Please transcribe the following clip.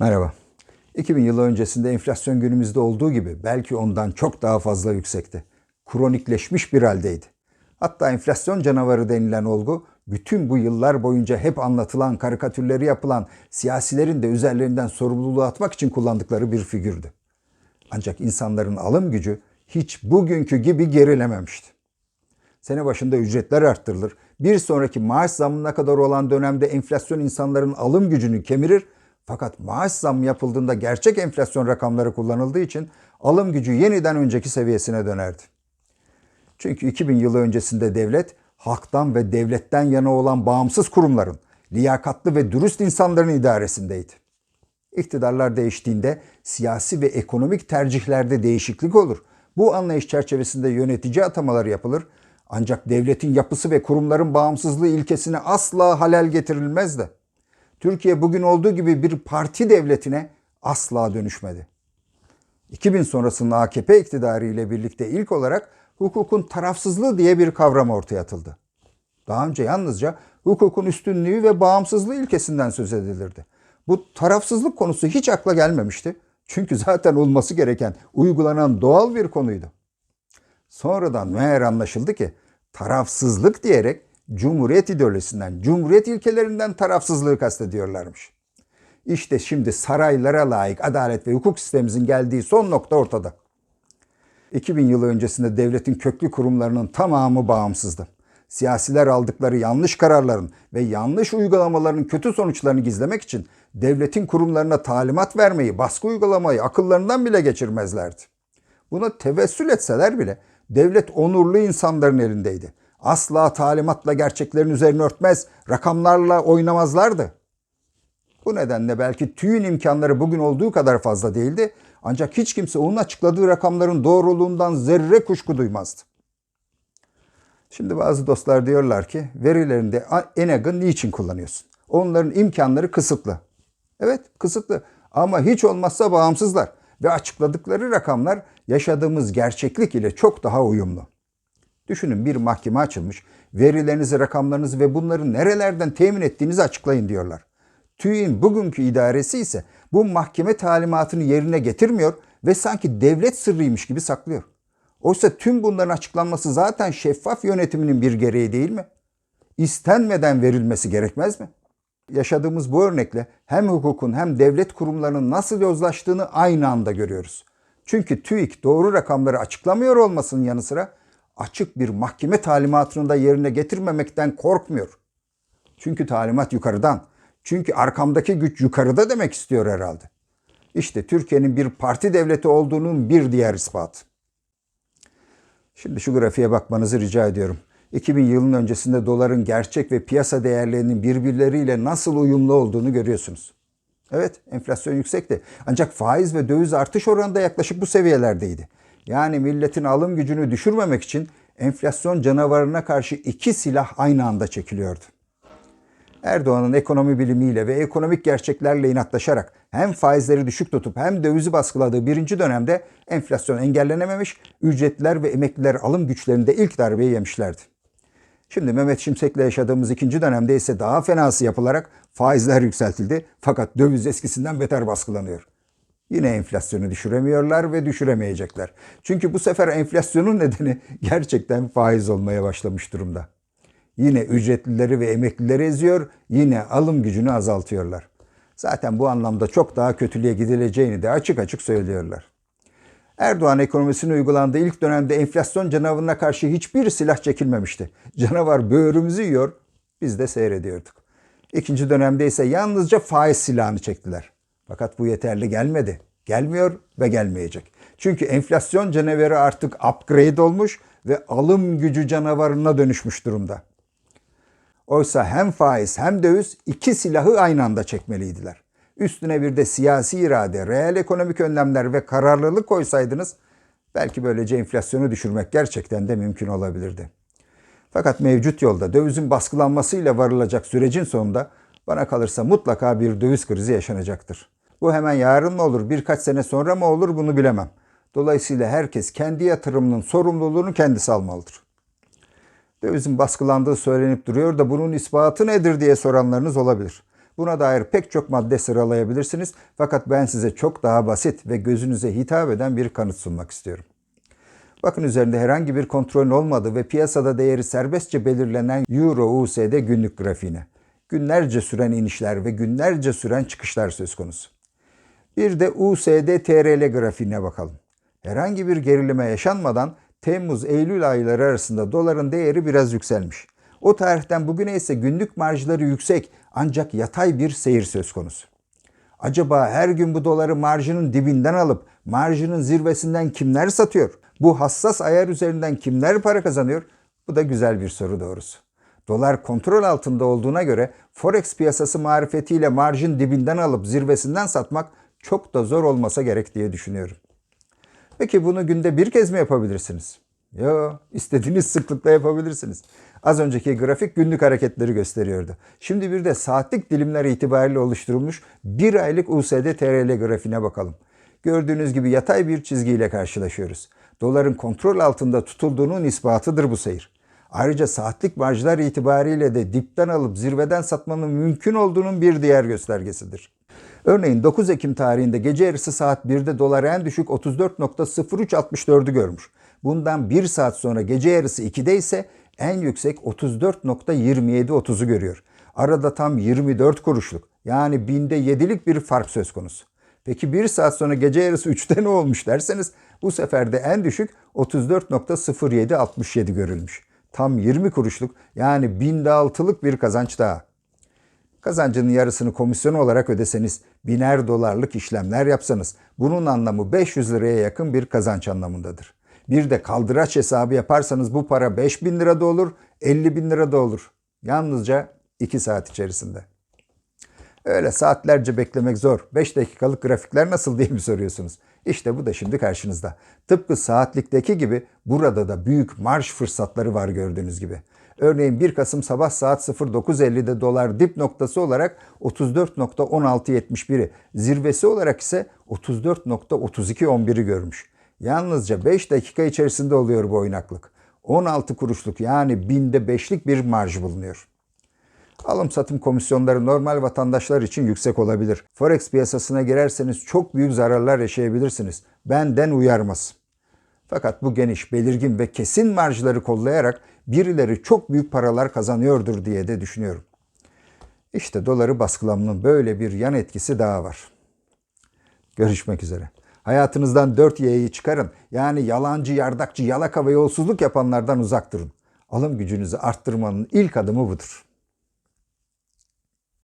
Merhaba. 2000 yılı öncesinde enflasyon günümüzde olduğu gibi belki ondan çok daha fazla yüksekti. Kronikleşmiş bir haldeydi. Hatta enflasyon canavarı denilen olgu bütün bu yıllar boyunca hep anlatılan, karikatürleri yapılan siyasilerin de üzerlerinden sorumluluğu atmak için kullandıkları bir figürdü. Ancak insanların alım gücü hiç bugünkü gibi gerilememişti. Sene başında ücretler arttırılır. Bir sonraki maaş zammına kadar olan dönemde enflasyon insanların alım gücünü kemirir. Fakat maaş zammı yapıldığında gerçek enflasyon rakamları kullanıldığı için alım gücü yeniden önceki seviyesine dönerdi. Çünkü 2000 yılı öncesinde devlet halktan ve devletten yana olan bağımsız kurumların, liyakatlı ve dürüst insanların idaresindeydi. İktidarlar değiştiğinde siyasi ve ekonomik tercihlerde değişiklik olur. Bu anlayış çerçevesinde yönetici atamalar yapılır. Ancak devletin yapısı ve kurumların bağımsızlığı ilkesine asla halel getirilmez de. Türkiye bugün olduğu gibi bir parti devletine asla dönüşmedi. 2000 sonrasında AKP iktidarı ile birlikte ilk olarak hukukun tarafsızlığı diye bir kavram ortaya atıldı. Daha önce yalnızca hukukun üstünlüğü ve bağımsızlığı ilkesinden söz edilirdi. Bu tarafsızlık konusu hiç akla gelmemişti. Çünkü zaten olması gereken, uygulanan doğal bir konuydu. Sonradan meğer anlaşıldı ki tarafsızlık diyerek Cumhuriyet ideolojisinden, Cumhuriyet ilkelerinden tarafsızlığı kastediyorlarmış. İşte şimdi saraylara layık adalet ve hukuk sistemimizin geldiği son nokta ortada. 2000 yılı öncesinde devletin köklü kurumlarının tamamı bağımsızdı. Siyasiler aldıkları yanlış kararların ve yanlış uygulamaların kötü sonuçlarını gizlemek için devletin kurumlarına talimat vermeyi, baskı uygulamayı akıllarından bile geçirmezlerdi. Buna tevessül etseler bile devlet onurlu insanların elindeydi. Asla talimatla gerçeklerin üzerine örtmez, rakamlarla oynamazlardı. Bu nedenle belki TÜİ'nin imkanları bugün olduğu kadar fazla değildi. Ancak hiç kimse onun açıkladığı rakamların doğruluğundan zerre kuşku duymazdı. Şimdi bazı dostlar diyorlar ki verilerinde Enag'ı niçin kullanıyorsun? Onların imkanları kısıtlı. Evet kısıtlı ama hiç olmazsa bağımsızlar ve açıkladıkları rakamlar yaşadığımız gerçeklik ile çok daha uyumlu. Düşünün bir mahkeme açılmış, verilerinizi, rakamlarınızı ve bunları nerelerden temin ettiğinizi açıklayın diyorlar. TÜİ'nin bugünkü idaresi ise bu mahkeme talimatını yerine getirmiyor ve sanki devlet sırrıymış gibi saklıyor. Oysa tüm bunların açıklanması zaten şeffaf yönetiminin bir gereği değil mi? İstenmeden verilmesi gerekmez mi? Yaşadığımız bu örnekle hem hukukun hem devlet kurumlarının nasıl yozlaştığını aynı anda görüyoruz. Çünkü TÜİK doğru rakamları açıklamıyor olmasının yanı sıra açık bir mahkeme talimatını da yerine getirmemekten korkmuyor. Çünkü talimat yukarıdan. Çünkü arkamdaki güç yukarıda demek istiyor herhalde. İşte Türkiye'nin bir parti devleti olduğunun bir diğer ispatı. Şimdi şu grafiğe bakmanızı rica ediyorum. 2000 yılının öncesinde doların gerçek ve piyasa değerlerinin birbirleriyle nasıl uyumlu olduğunu görüyorsunuz. Evet, enflasyon yüksekti. Ancak faiz ve döviz artış oranı da yaklaşık bu seviyelerdeydi. Yani milletin alım gücünü düşürmemek için enflasyon canavarına karşı iki silah aynı anda çekiliyordu. Erdoğan'ın ekonomi bilimiyle ve ekonomik gerçeklerle inatlaşarak hem faizleri düşük tutup hem dövizi baskıladığı birinci dönemde enflasyon engellenememiş, ücretliler ve emekliler alım güçlerinde ilk darbeyi yemişlerdi. Şimdi Mehmet Şimşek'le yaşadığımız ikinci dönemde ise daha fenası yapılarak faizler yükseltildi fakat döviz eskisinden beter baskılanıyor. Yine enflasyonu düşüremiyorlar ve düşüremeyecekler. Çünkü bu sefer enflasyonun nedeni gerçekten faiz olmaya başlamış durumda. Yine ücretlileri ve emeklileri eziyor, yine alım gücünü azaltıyorlar. Zaten bu anlamda çok daha kötülüğe gidileceğini de açık açık söylüyorlar. Erdoğan ekonomisini uygulandığı ilk dönemde enflasyon canavarına karşı hiçbir silah çekilmemişti. Canavar böğrümüzü yiyor, biz de seyrediyorduk. İkinci dönemde ise yalnızca faiz silahını çektiler. Fakat bu yeterli gelmedi. Gelmiyor ve gelmeyecek. Çünkü enflasyon canavarı artık upgrade olmuş ve alım gücü canavarına dönüşmüş durumda. Oysa hem faiz hem döviz iki silahı aynı anda çekmeliydiler. Üstüne bir de siyasi irade, reel ekonomik önlemler ve kararlılık koysaydınız belki böylece enflasyonu düşürmek gerçekten de mümkün olabilirdi. Fakat mevcut yolda dövizin baskılanmasıyla varılacak sürecin sonunda bana kalırsa mutlaka bir döviz krizi yaşanacaktır. Bu hemen yarın mı olur, birkaç sene sonra mı olur bunu bilemem. Dolayısıyla herkes kendi yatırımının sorumluluğunu kendisi almalıdır. Dövizin baskılandığı söylenip duruyor da bunun ispatı nedir diye soranlarınız olabilir. Buna dair pek çok madde sıralayabilirsiniz fakat ben size çok daha basit ve gözünüze hitap eden bir kanıt sunmak istiyorum. Bakın üzerinde herhangi bir kontrolün olmadığı ve piyasada değeri serbestçe belirlenen Euro USD günlük grafiğine. Günlerce süren inişler ve günlerce süren çıkışlar söz konusu. Bir de USD TRL grafiğine bakalım. Herhangi bir gerileme yaşanmadan Temmuz-Eylül ayları arasında doların değeri biraz yükselmiş. O tarihten bugüne ise günlük marjları yüksek ancak yatay bir seyir söz konusu. Acaba her gün bu doları marjının dibinden alıp marjının zirvesinden kimler satıyor? Bu hassas ayar üzerinden kimler para kazanıyor? Bu da güzel bir soru doğrusu. Dolar kontrol altında olduğuna göre forex piyasası marifetiyle marjın dibinden alıp zirvesinden satmak çok da zor olmasa gerek diye düşünüyorum. Peki bunu günde bir kez mi yapabilirsiniz? Yo, istediğiniz sıklıkla yapabilirsiniz. Az önceki grafik günlük hareketleri gösteriyordu. Şimdi bir de saatlik dilimler itibariyle oluşturulmuş bir aylık USD TRL grafiğine bakalım. Gördüğünüz gibi yatay bir çizgiyle karşılaşıyoruz. Doların kontrol altında tutulduğunun ispatıdır bu seyir. Ayrıca saatlik marjlar itibariyle de dipten alıp zirveden satmanın mümkün olduğunun bir diğer göstergesidir. Örneğin 9 Ekim tarihinde gece yarısı saat 1'de dolar en düşük 34.0364'ü görmüş. Bundan 1 saat sonra gece yarısı 2'de ise en yüksek 34.2730'u görüyor. Arada tam 24 kuruşluk yani binde 7'lik bir fark söz konusu. Peki 1 saat sonra gece yarısı 3'te ne olmuş derseniz bu sefer de en düşük 34.0767 görülmüş. Tam 20 kuruşluk yani binde 6'lık bir kazanç daha. Kazancının yarısını komisyon olarak ödeseniz, biner dolarlık işlemler yapsanız bunun anlamı 500 liraya yakın bir kazanç anlamındadır. Bir de kaldıraç hesabı yaparsanız bu para 5000 lira da olur, 50 bin lira da olur. Yalnızca 2 saat içerisinde. Öyle saatlerce beklemek zor. 5 dakikalık grafikler nasıl diye mi soruyorsunuz? İşte bu da şimdi karşınızda. Tıpkı saatlikteki gibi burada da büyük marş fırsatları var gördüğünüz gibi. Örneğin 1 Kasım sabah saat 09.50'de dolar dip noktası olarak 34.1671'i, zirvesi olarak ise 34.3211'i görmüş. Yalnızca 5 dakika içerisinde oluyor bu oynaklık. 16 kuruşluk yani binde 5'lik bir marj bulunuyor. Alım satım komisyonları normal vatandaşlar için yüksek olabilir. Forex piyasasına girerseniz çok büyük zararlar yaşayabilirsiniz. Benden uyarmaz. Fakat bu geniş, belirgin ve kesin marjları kollayarak birileri çok büyük paralar kazanıyordur diye de düşünüyorum. İşte doları baskılamanın böyle bir yan etkisi daha var. Görüşmek üzere. Hayatınızdan 4Y'yi çıkarın. Yani yalancı, yardakçı, yalaka ve yolsuzluk yapanlardan uzak durun. Alım gücünüzü arttırmanın ilk adımı budur.